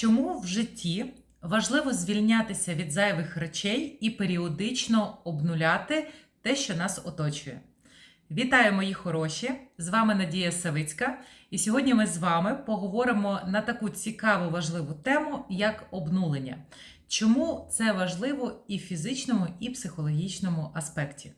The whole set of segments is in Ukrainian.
Чому в житті важливо звільнятися від зайвих речей і періодично обнуляти те, що нас оточує? Вітаю, мої хороші! З вами Надія Савицька. І сьогодні ми з вами поговоримо на таку цікаву важливу тему, як обнулення. Чому це важливо і в фізичному, і психологічному аспекті?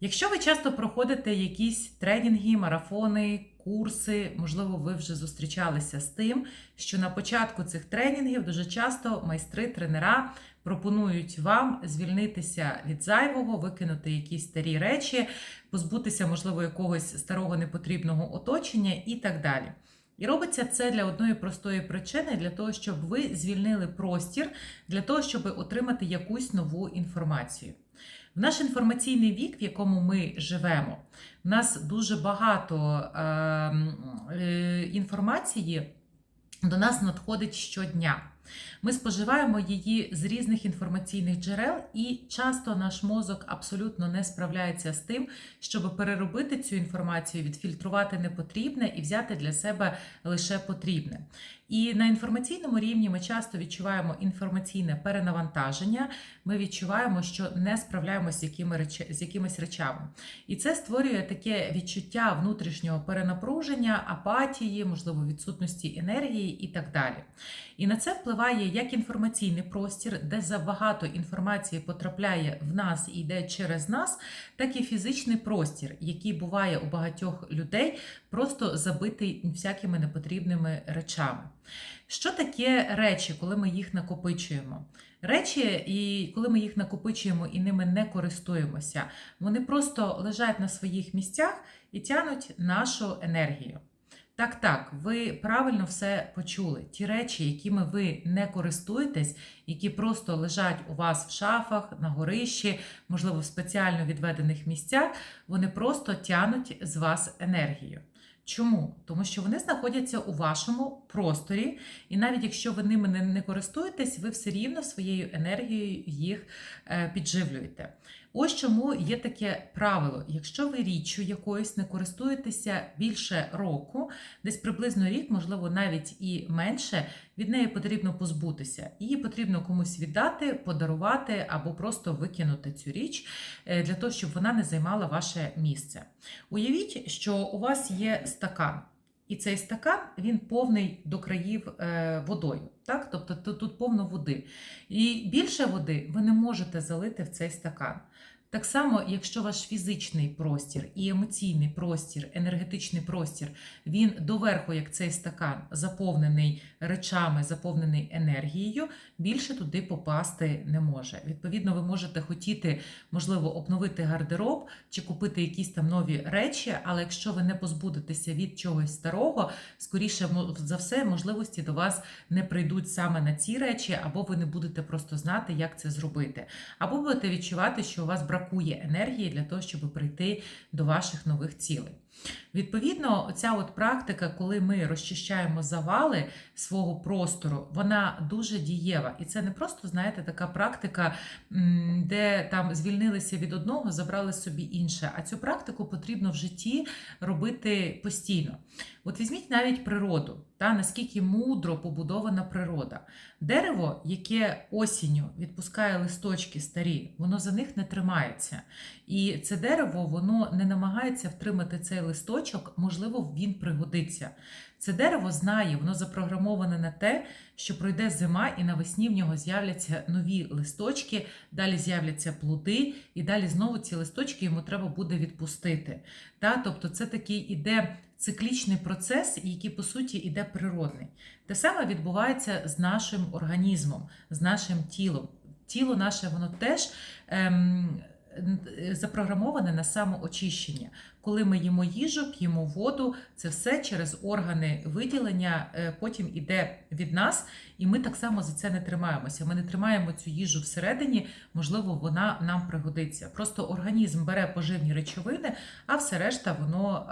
Якщо ви часто проходите якісь тренінги, марафони, курси, можливо, ви вже зустрічалися з тим, що на початку цих тренінгів дуже часто майстри, тренера пропонують вам звільнитися від зайвого, викинути якісь старі речі, позбутися, можливо, якогось старого непотрібного оточення і так далі. І робиться це для одної простої причини, для того, щоб ви звільнили простір, для того, щоб отримати якусь нову інформацію. В наш інформаційний вік, в якому ми живемо, в нас дуже багато е, е, інформації до нас надходить щодня. Ми споживаємо її з різних інформаційних джерел, і часто наш мозок абсолютно не справляється з тим, щоб переробити цю інформацію, відфільтрувати непотрібне і взяти для себе лише потрібне. І на інформаційному рівні ми часто відчуваємо інформаційне перенавантаження. Ми відчуваємо, що не справляємося з, якими з якимись речами. І це створює таке відчуття внутрішнього перенапруження, апатії, можливо, відсутності енергії і так далі. І на це впливає як інформаційний простір, де забагато інформації потрапляє в нас і йде через нас, так і фізичний простір, який буває у багатьох людей, просто забитий всякими непотрібними речами. Що таке речі, коли ми їх накопичуємо? Речі, і коли ми їх накопичуємо і ними не користуємося, вони просто лежать на своїх місцях і тянуть нашу енергію. Так, так, ви правильно все почули. Ті речі, якими ви не користуєтесь, які просто лежать у вас в шафах, на горищі, можливо, в спеціально відведених місцях, вони просто тянуть з вас енергію. Чому? Тому що вони знаходяться у вашому просторі, і навіть якщо ви ними не користуєтесь, ви все рівно своєю енергією їх підживлюєте. Ось чому є таке правило: якщо ви річчю якоюсь не користуєтеся більше року, десь приблизно рік, можливо, навіть і менше, від неї потрібно позбутися. Її потрібно комусь віддати, подарувати або просто викинути цю річ для того, щоб вона не займала ваше місце. Уявіть, що у вас є стакан. І цей стакан він повний до країв водою. Так? Тобто тут повно води. І більше води ви не можете залити в цей стакан. Так само, якщо ваш фізичний простір і емоційний простір, енергетичний простір, він доверху, як цей стакан, заповнений речами, заповнений енергією, більше туди попасти не може. Відповідно, ви можете хотіти, можливо, обновити гардероб чи купити якісь там нові речі, але якщо ви не позбудетеся від чогось старого, скоріше за все, можливості до вас не прийдуть саме на ці речі, або ви не будете просто знати, як це зробити, або будете відчувати, що у вас бракує бракує енергії для того, щоб прийти до ваших нових цілей. Відповідно, ця от практика, коли ми розчищаємо завали свого простору, вона дуже дієва. І це не просто, знаєте, така практика, де там звільнилися від одного, забрали собі інше. А цю практику потрібно в житті робити постійно. От візьміть навіть природу, та наскільки мудро побудована природа. Дерево, яке осінню відпускає листочки старі, воно за них не тримається. І це дерево воно не намагається втримати цей листочок, можливо, він пригодиться. Це дерево знає, воно запрограмоване на те, що пройде зима, і навесні в нього з'являться нові листочки, далі з'являться плоди, і далі знову ці листочки йому треба буде відпустити. Та? Тобто це такий іде циклічний процес, який, по суті, іде природний. Те саме відбувається з нашим організмом, з нашим тілом. Тіло наше, воно теж. Ем, Запрограмоване на самоочищення. Коли ми їмо їжу, п'ємо воду, це все через органи виділення потім іде від нас, і ми так само за це не тримаємося. Ми не тримаємо цю їжу всередині, можливо, вона нам пригодиться. Просто організм бере поживні речовини, а все решта воно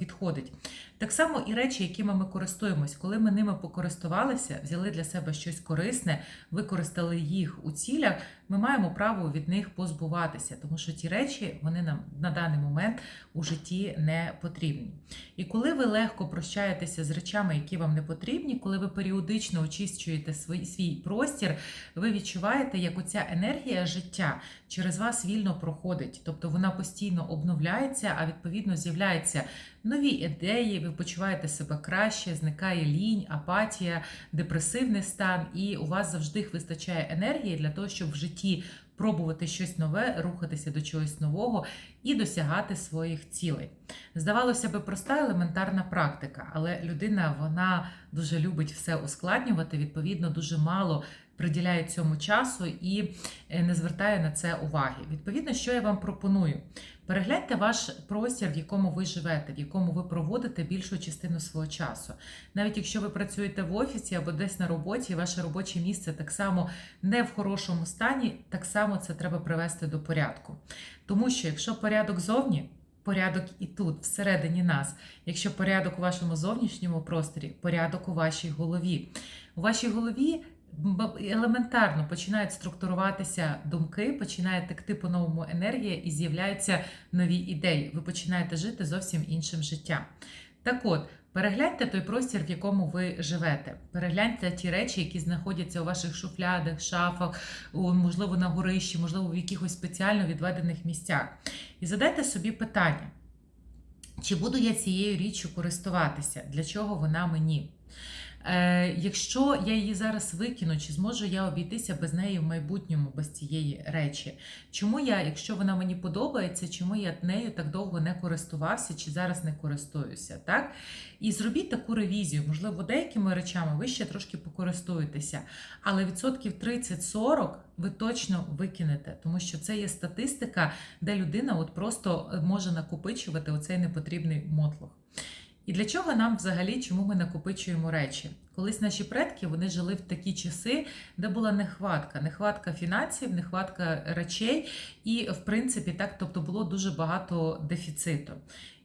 відходить. Так само і речі, якими ми користуємось, коли ми ними покористувалися, взяли для себе щось корисне, використали їх у цілях, ми маємо право від них позбуватися, тому що ті речі вони нам на даний момент у житті не потрібні. І коли ви легко прощаєтеся з речами, які вам не потрібні, коли ви періодично очищуєте свій, свій простір, ви відчуваєте, як оця енергія життя через вас вільно проходить, тобто вона постійно обновляється, а відповідно з'являються нові ідеї, ви почуваєте себе краще, зникає лінь, апатія, депресивний стан, і у вас завжди вистачає енергії для того, щоб в житті пробувати щось нове, рухатися до чогось нового і досягати своїх цілей. Здавалося би, проста елементарна практика, але людина вона дуже любить все ускладнювати, відповідно, дуже мало приділяє цьому часу і е, не звертає на це уваги. Відповідно, що я вам пропоную? Перегляньте ваш простір, в якому ви живете, в якому ви проводите більшу частину свого часу. Навіть якщо ви працюєте в офісі або десь на роботі, ваше робоче місце так само не в хорошому стані, так само це треба привести до порядку. Тому що якщо порядок зовні, порядок і тут, всередині нас, якщо порядок у вашому зовнішньому просторі, порядок у вашій голові. У вашій голові елементарно починають структуруватися думки, починає текти по-новому енергія і з'являються нові ідеї. Ви починаєте жити зовсім іншим життям. Так от, перегляньте той простір, в якому ви живете. Перегляньте ті речі, які знаходяться у ваших шуфлядах, шафах, можливо, на горищі, можливо, в якихось спеціально відведених місцях. І задайте собі питання: чи буду я цією річчю користуватися? Для чого вона мені? Е, Якщо я її зараз викину, чи зможу я обійтися без неї в майбутньому, без цієї речі? Чому я, якщо вона мені подобається, чому я нею так довго не користувався, чи зараз не користуюся? так? І зробіть таку ревізію. Можливо, деякими речами ви ще трошки покористуєтеся, але відсотків 30-40 ви точно викинете, тому що це є статистика, де людина от просто може накопичувати оцей непотрібний мотлох. І для чого нам взагалі чому ми накопичуємо речі? Колись наші предки вони жили в такі часи, де була нехватка, нехватка фінансів, нехватка речей, і в принципі так, тобто було дуже багато дефіциту.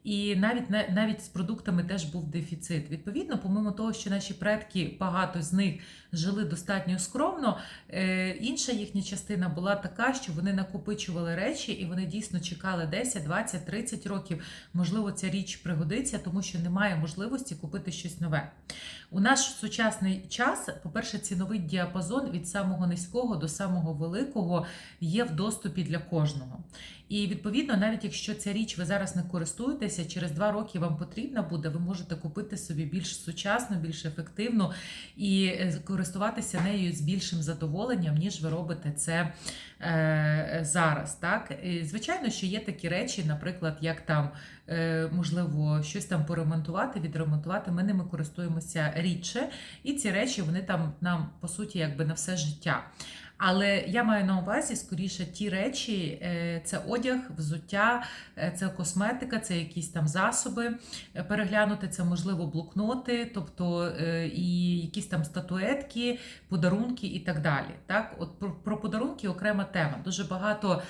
І навіть навіть з продуктами теж був дефіцит. Відповідно, помимо того, що наші предки багато з них жили достатньо скромно. Е, інша їхня частина була така, що вони накопичували речі, і вони дійсно чекали 10, 20, 30 років. Можливо, ця річ пригодиться, тому що немає можливості купити щось нове. У наш сучасний час, по-перше, ціновий діапазон від самого низького до самого великого є в доступі для кожного. І відповідно, навіть якщо ця річ ви зараз не користуєтеся, через два роки вам потрібна буде, ви можете купити собі більш сучасну, більш ефективну і е, користуватися нею з більшим задоволенням, ніж ви робите це е, зараз. Так? Звичайно, що є такі речі, наприклад, як там е, можливо щось там поремонтувати, відремонтувати. Ми ними користуємося рідше, і ці речі вони там нам по суті якби на все життя. Але я маю на увазі скоріше ті речі: е, це одяг, взуття, е, це косметика, це якісь там засоби. Е, переглянути це можливо блокноти, тобто і якісь там статуетки, подарунки і так далі. Так, от про, про подарунки окрема тема. Дуже багато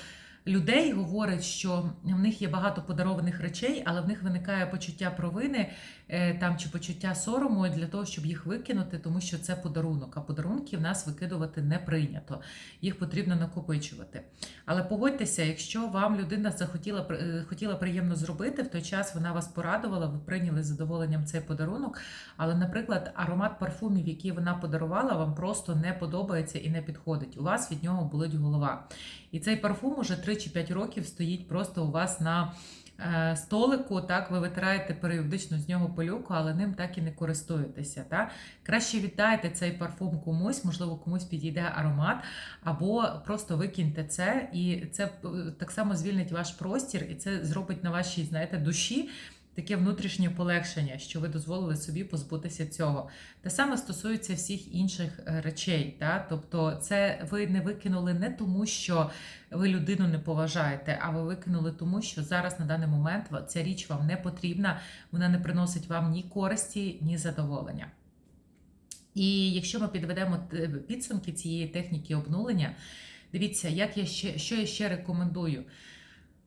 людей говорить, що в них є багато подарованих речей, але в них виникає почуття провини е, там чи почуття сорому для того, щоб їх викинути, тому що це подарунок. А подарунки в нас викидувати не прийнято, їх потрібно накопичувати. Але погодьтеся, якщо вам людина захотіла е, хотіла приємно зробити, в той час вона вас порадувала, ви прийняли з задоволенням цей подарунок. Але, наприклад, аромат парфумів, який вона подарувала, вам просто не подобається і не підходить. У вас від нього болить голова. І цей парфум уже 3 чи 5 років стоїть просто у вас на е, столику. Так, ви витираєте періодично з нього пилюку, але ним так і не користуєтеся. Так? Краще віддайте цей парфум комусь, можливо, комусь підійде аромат, або просто викиньте це, і це е, так само звільнить ваш простір, і це зробить на вашій, знаєте, душі таке внутрішнє полегшення, що ви дозволили собі позбутися цього. Те саме стосується всіх інших е, речей. Та? Тобто, це ви не викинули не тому, що ви людину не поважаєте, а ви викинули тому, що зараз на даний момент ця річ вам не потрібна, вона не приносить вам ні користі, ні задоволення. І якщо ми підведемо підсумки цієї техніки обнулення, дивіться, як я ще, що я ще рекомендую.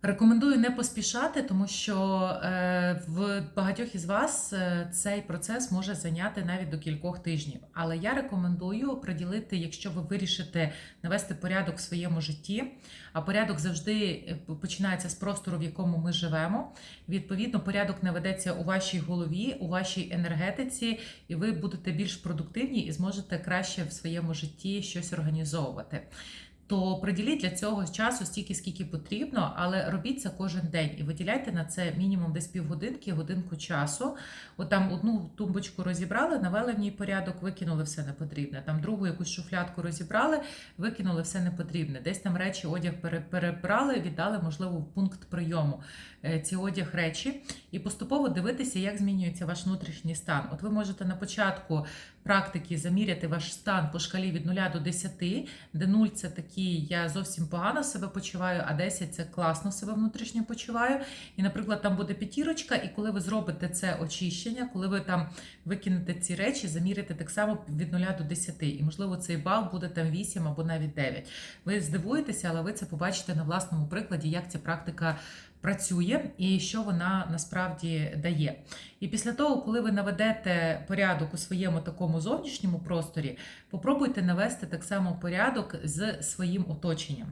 Рекомендую не поспішати, тому що е, в багатьох із вас е, цей процес може зайняти навіть до кількох тижнів. Але я рекомендую приділити, якщо ви вирішите навести порядок в своєму житті, а порядок завжди е, починається з простору, в якому ми живемо. Відповідно, порядок наведеться у вашій голові, у вашій енергетиці, і ви будете більш продуктивні і зможете краще в своєму житті щось організовувати то приділіть для цього часу стільки, скільки потрібно, але робіть це кожен день і виділяйте на це мінімум десь півгодинки, годинку часу. От там одну тумбочку розібрали, навели в ній порядок, викинули все непотрібне. Там другу якусь шуфлятку розібрали, викинули все непотрібне. Десь там речі, одяг пере- перебрали, віддали, можливо, в пункт прийому е, ці одяг речі, і поступово дивитися, як змінюється ваш внутрішній стан. От ви можете на початку практики заміряти ваш стан по шкалі від 0 до 10, де 0 це такий, я зовсім погано себе почуваю, а 10 це класно себе внутрішньо почуваю. І, наприклад, там буде п'ятірочка, і коли ви зробите це очищення, коли ви там викинете ці речі, замірите так само від 0 до 10. І, можливо, цей бал буде там 8 або навіть 9. Ви здивуєтеся, але ви це побачите на власному прикладі, як ця практика працює і що вона насправді дає. І після того, коли ви наведете порядок у своєму такому зовнішньому просторі, попробуйте навести так само порядок з своїм оточенням.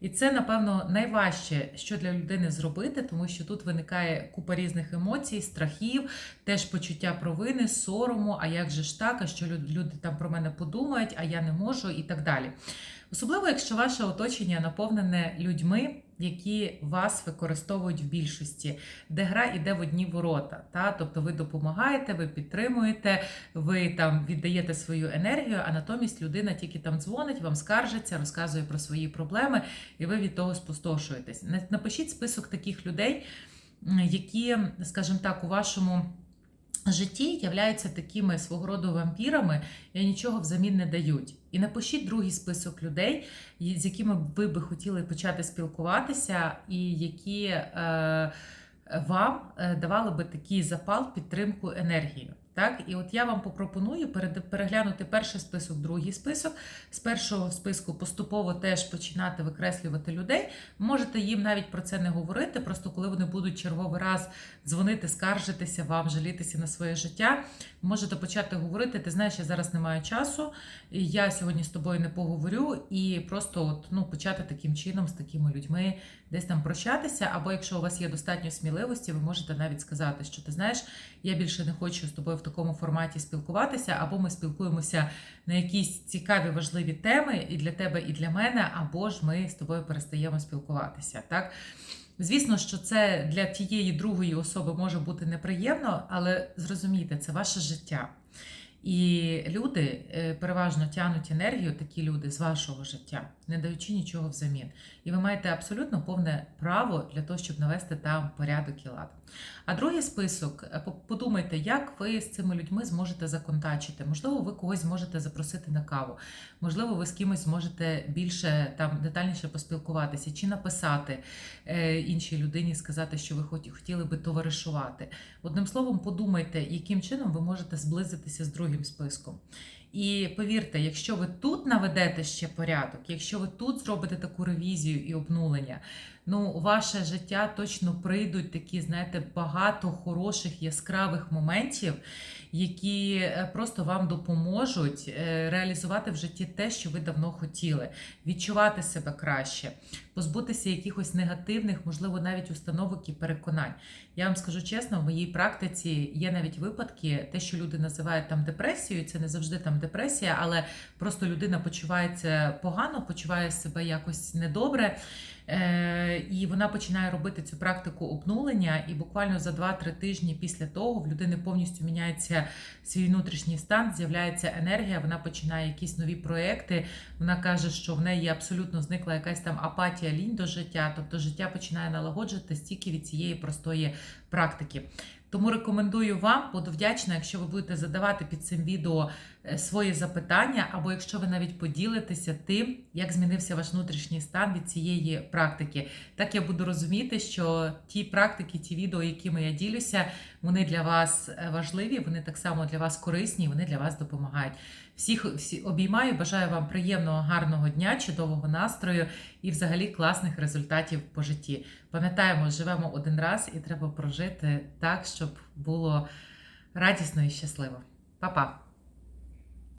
І це, напевно, найважче, що для людини зробити, тому що тут виникає купа різних емоцій, страхів, теж почуття провини, сорому, а як же ж так, а що люд- люди там про мене подумають, а я не можу, і так далі. Особливо, якщо ваше оточення наповнене людьми, які вас використовують в більшості, де гра йде в одні ворота. Та? Тобто ви допомагаєте, ви підтримуєте, ви там віддаєте свою енергію, а натомість людина тільки там дзвонить, вам скаржиться, розказує про свої проблеми, і ви від того спустошуєтесь. На- Напишіть список таких людей, які, скажімо так, у вашому. Житті являються такими свого роду вампірами і нічого взамін не дають. І напишіть другий список людей, з якими ви би хотіли почати спілкуватися, і які е, вам е, давали би такий запал, підтримку, енергію. Так, і от я вам попропоную переглянути перший список, другий список. З першого списку поступово теж починати викреслювати людей. Можете їм навіть про це не говорити. Просто коли вони будуть черговий раз дзвонити, скаржитися вам, жалітися на своє життя, можете почати говорити: ти знаєш, я зараз не маю часу, я сьогодні з тобою не поговорю, і просто от, ну, почати таким чином з такими людьми десь там прощатися. Або якщо у вас є достатньо сміливості, ви можете навіть сказати, що ти знаєш, я більше не хочу з тобою в такому форматі спілкуватися, або ми спілкуємося на якісь цікаві важливі теми і для тебе, і для мене, або ж ми з тобою перестаємо спілкуватися. Так? Звісно, що це для тієї другої особи може бути неприємно, але зрозумійте, це ваше життя. І люди е, переважно тягнуть енергію, такі люди з вашого життя, не даючи нічого взамін. І ви маєте абсолютно повне право для того, щоб навести там порядок і лад. А другий список, е, подумайте, як ви з цими людьми зможете законтачити. Можливо, ви когось зможете запросити на каву, можливо, ви з кимось зможете більше там детальніше поспілкуватися чи написати е, іншій людині, сказати, що ви хоті- хотіли би товаришувати. Одним словом, подумайте, яким чином ви можете зблизитися з другим списком. І повірте, якщо ви тут наведете ще порядок, якщо ви тут зробите таку ревізію і обнулення, ну ваше життя точно прийдуть такі, знаєте, багато хороших яскравих моментів, які е, просто вам допоможуть е, реалізувати в житті те, що ви давно хотіли, відчувати себе краще, позбутися якихось негативних, можливо, навіть установок і переконань. Я вам скажу чесно, в моїй практиці є навіть випадки, те, що люди називають там депресією, це не завжди там депресія, але просто людина почувається погано, почуває себе якось недобре. І вона починає робити цю практику обнулення, і буквально за 2-3 тижні після того в людини повністю міняється свій внутрішній стан, з'являється енергія, вона починає якісь нові проекти. Вона каже, що в неї абсолютно зникла якась там апатія, лінь до життя, тобто життя починає налагоджуватися тільки від цієї простої практики. Тому рекомендую вам, буду вдячна, якщо ви будете задавати під цим відео свої запитання, або якщо ви навіть поділитеся тим, як змінився ваш внутрішній стан від цієї практики. Так я буду розуміти, що ті практики, ті відео, якими я ділюся, вони для вас е, важливі, вони так само для вас корисні, вони для вас допомагають. Всіх всі обіймаю, бажаю вам приємного, гарного дня, чудового настрою і взагалі класних результатів по житті. Пам'ятаємо, живемо один раз і треба прожити так, щоб було радісно і щасливо. Па-па!